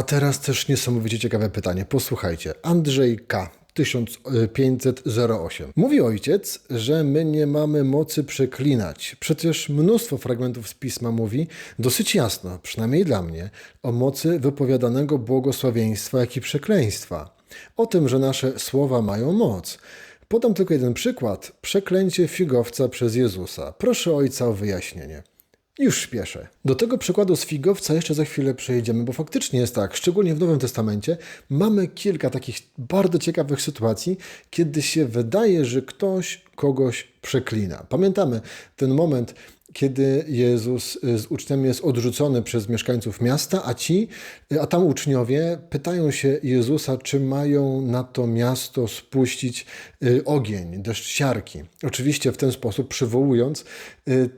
A teraz też niesamowicie ciekawe pytanie. Posłuchajcie. Andrzej K. 1508. Mówi ojciec, że my nie mamy mocy przeklinać. Przecież mnóstwo fragmentów z pisma mówi dosyć jasno, przynajmniej dla mnie, o mocy wypowiadanego błogosławieństwa, jak i przekleństwa. O tym, że nasze słowa mają moc. Podam tylko jeden przykład. Przeklęcie figowca przez Jezusa. Proszę ojca o wyjaśnienie. Już śpieszę. Do tego przykładu z figowca jeszcze za chwilę przejdziemy, bo faktycznie jest tak, szczególnie w Nowym Testamencie, mamy kilka takich bardzo ciekawych sytuacji, kiedy się wydaje, że ktoś kogoś przeklina. Pamiętamy ten moment, kiedy Jezus y, z uczniami jest odrzucony przez mieszkańców miasta, a ci, y, a tam uczniowie pytają się Jezusa, czy mają na to miasto spuścić y, ogień, deszcz siarki. Oczywiście w ten sposób przywołując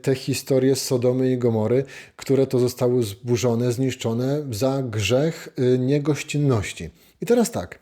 te historie z Sodomy i Gomory, które to zostały zburzone, zniszczone za grzech niegościnności. I teraz tak,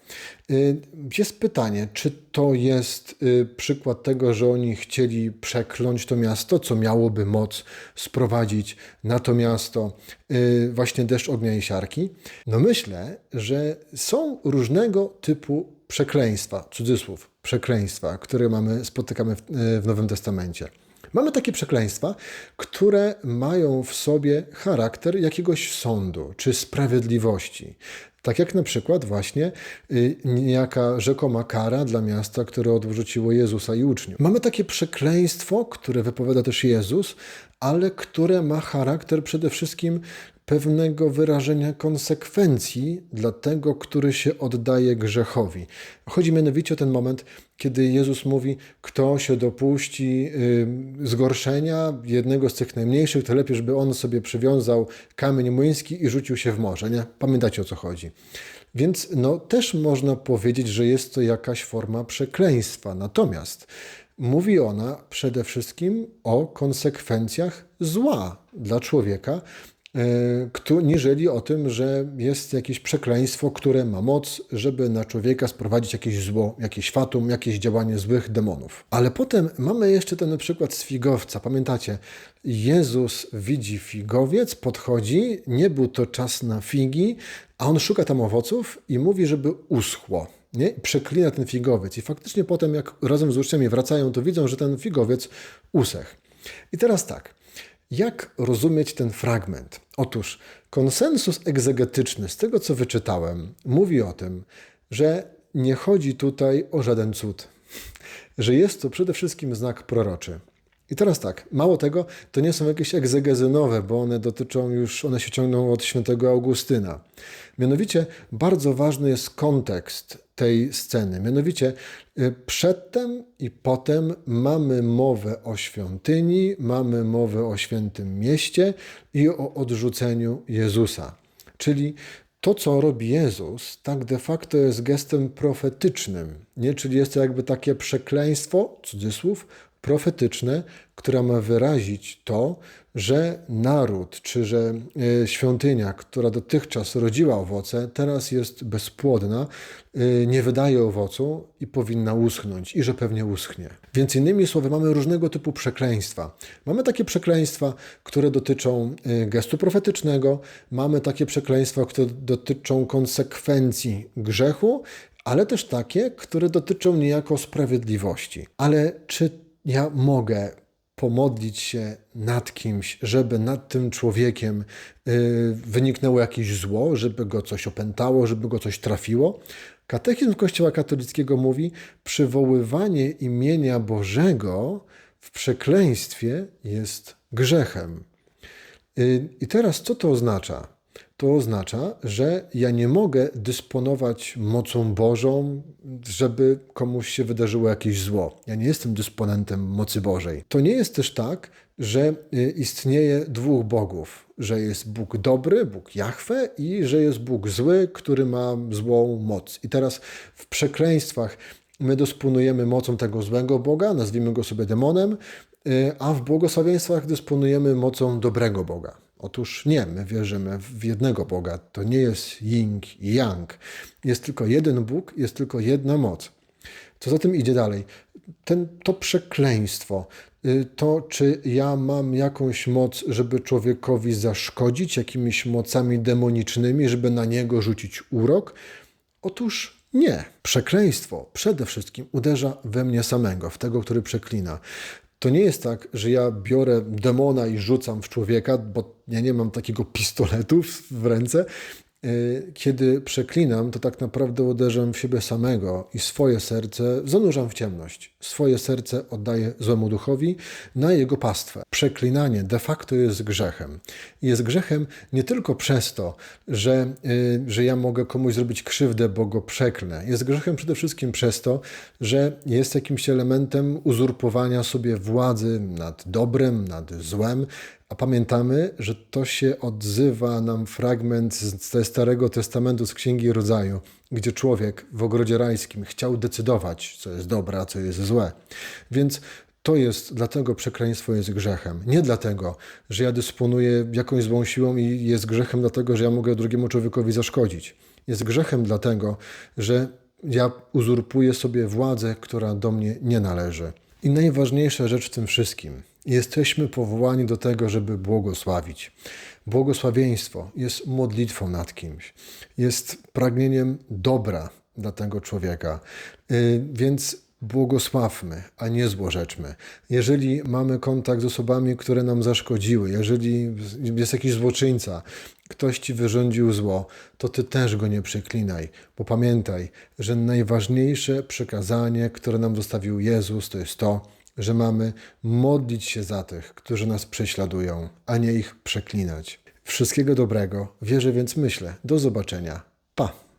y, jest pytanie, czy to jest y, przykład tego, że oni chcieli przekląć to miasto, co miałoby moc sprowadzić na to miasto y, właśnie deszcz ognia i siarki? No myślę, że są różnego typu przekleństwa, cudzysłów, przekleństwa, które mamy, spotykamy w, w Nowym Testamencie. Mamy takie przekleństwa, które mają w sobie charakter jakiegoś sądu czy sprawiedliwości. Tak jak na przykład właśnie y, niejaka rzekoma kara dla miasta, które odwróciło Jezusa i uczniów. Mamy takie przekleństwo, które wypowiada też Jezus, ale które ma charakter przede wszystkim pewnego wyrażenia konsekwencji dla tego, który się oddaje grzechowi. Chodzi mianowicie o ten moment, kiedy Jezus mówi, kto się dopuści y, zgorszenia jednego z tych najmniejszych, to lepiej, żeby on sobie przywiązał kamień młyński i rzucił się w morze. Nie? Pamiętacie o co chodzi. Więc no, też można powiedzieć, że jest to jakaś forma przekleństwa. Natomiast mówi ona przede wszystkim o konsekwencjach zła dla człowieka, E, niżeli o tym, że jest jakieś przekleństwo, które ma moc, żeby na człowieka sprowadzić jakieś zło, jakieś fatum, jakieś działanie złych demonów. Ale potem mamy jeszcze ten przykład z figowca. Pamiętacie, Jezus widzi figowiec, podchodzi, nie był to czas na figi, a on szuka tam owoców i mówi, żeby uschło. Nie? Przeklina ten figowiec. I faktycznie potem, jak razem z uczniami wracają, to widzą, że ten figowiec usechł. I teraz tak. Jak rozumieć ten fragment? Otóż konsensus egzegetyczny, z tego co wyczytałem, mówi o tym, że nie chodzi tutaj o żaden cud, że jest to przede wszystkim znak proroczy. I teraz tak, mało tego, to nie są jakieś egzegezynowe, bo one dotyczą już, one się ciągną od świętego Augustyna. Mianowicie bardzo ważny jest kontekst tej sceny. Mianowicie y, przedtem i potem mamy mowę o świątyni, mamy mowę o świętym mieście i o odrzuceniu Jezusa. Czyli to, co robi Jezus, tak de facto jest gestem profetycznym, nie? czyli jest to jakby takie przekleństwo, cudzysłów, profetyczne, która ma wyrazić to, że naród, czy że e, świątynia, która dotychczas rodziła owoce, teraz jest bezpłodna, e, nie wydaje owocu i powinna uschnąć, i że pewnie uschnie. Więc innymi słowy, mamy różnego typu przekleństwa. Mamy takie przekleństwa, które dotyczą e, gestu profetycznego, mamy takie przekleństwa, które dotyczą konsekwencji grzechu, ale też takie, które dotyczą niejako sprawiedliwości. Ale czy ja mogę pomodlić się nad kimś, żeby nad tym człowiekiem y, wyniknęło jakieś zło, żeby go coś opętało, żeby go coś trafiło. Katechizm Kościoła katolickiego mówi, przywoływanie imienia Bożego w przekleństwie jest grzechem. Y, I teraz co to oznacza? To oznacza, że ja nie mogę dysponować mocą Bożą, żeby komuś się wydarzyło jakieś zło. Ja nie jestem dysponentem mocy Bożej. To nie jest też tak, że y, istnieje dwóch bogów, że jest Bóg dobry, Bóg Jahwe i że jest Bóg zły, który ma złą moc. I teraz w przekleństwach my dysponujemy mocą tego złego Boga, nazwijmy go sobie demonem, y, a w błogosławieństwach dysponujemy mocą dobrego Boga. Otóż nie, my wierzymy w jednego Boga. To nie jest yin i yang. Jest tylko jeden Bóg, jest tylko jedna moc. Co za tym idzie dalej? ten, to przekleństwo, y, to czy ja mam jakąś moc, żeby człowiekowi zaszkodzić jakimiś mocami demonicznymi, żeby na niego rzucić urok? Otóż nie. Przekleństwo przede wszystkim uderza we mnie samego, w tego, który przeklina. To nie jest tak, że ja biorę demona i rzucam w człowieka, bo ja nie mam takiego pistoletu w- ręce. Y, Kiedy przeklinam, to tak naprawdę uderzam w siebie samego i swoje serce zanurzam w ciemność. Swoje serce oddaję złemu duchowi na jego pastwę. Przeklinanie de facto jest grzechem. Jest grzechem nie tylko przez to, że, y, że ja mogę komuś zrobić krzywdę, bo go przeklnę. Jest grzechem przede wszystkim przez to, że jest jakimś elementem uzurpowania sobie władzy nad dobrem, nad złem, a pamiętamy, że to się odzywa nam fragment ze Starego Testamentu, z Księgi Rodzaju, gdzie człowiek w ogrodzie rajskim chciał decydować, co jest dobre, a co jest złe. Więc to jest, dlatego przekleństwo jest grzechem. Nie dlatego, że ja dysponuję jakąś złą siłą i jest grzechem dlatego, że ja mogę drugiemu człowiekowi zaszkodzić. Jest grzechem dlatego, że ja uzurpuję sobie władzę, która do mnie nie należy. I najważniejsza rzecz w tym wszystkim. Jesteśmy powołani do tego, żeby błogosławić. Błogosławieństwo jest modlitwą nad kimś, jest pragnieniem dobra dla tego człowieka. Yy, Więc błogosławmy, a nie złorzeczmy. Jeżeli mamy kontakt z osobami, które nam zaszkodziły, jeżeli jest jakiś złoczyńca, ktoś ci wyrządził zło, to ty też go nie przeklinaj, bo pamiętaj, że najważniejsze przekazanie, które nam zostawił Jezus, to jest to, że mamy modlić się za tych, którzy nas prześladują, a nie ich przeklinać. Wszystkiego dobrego, wierzę więc myślę. Do zobaczenia. Pa!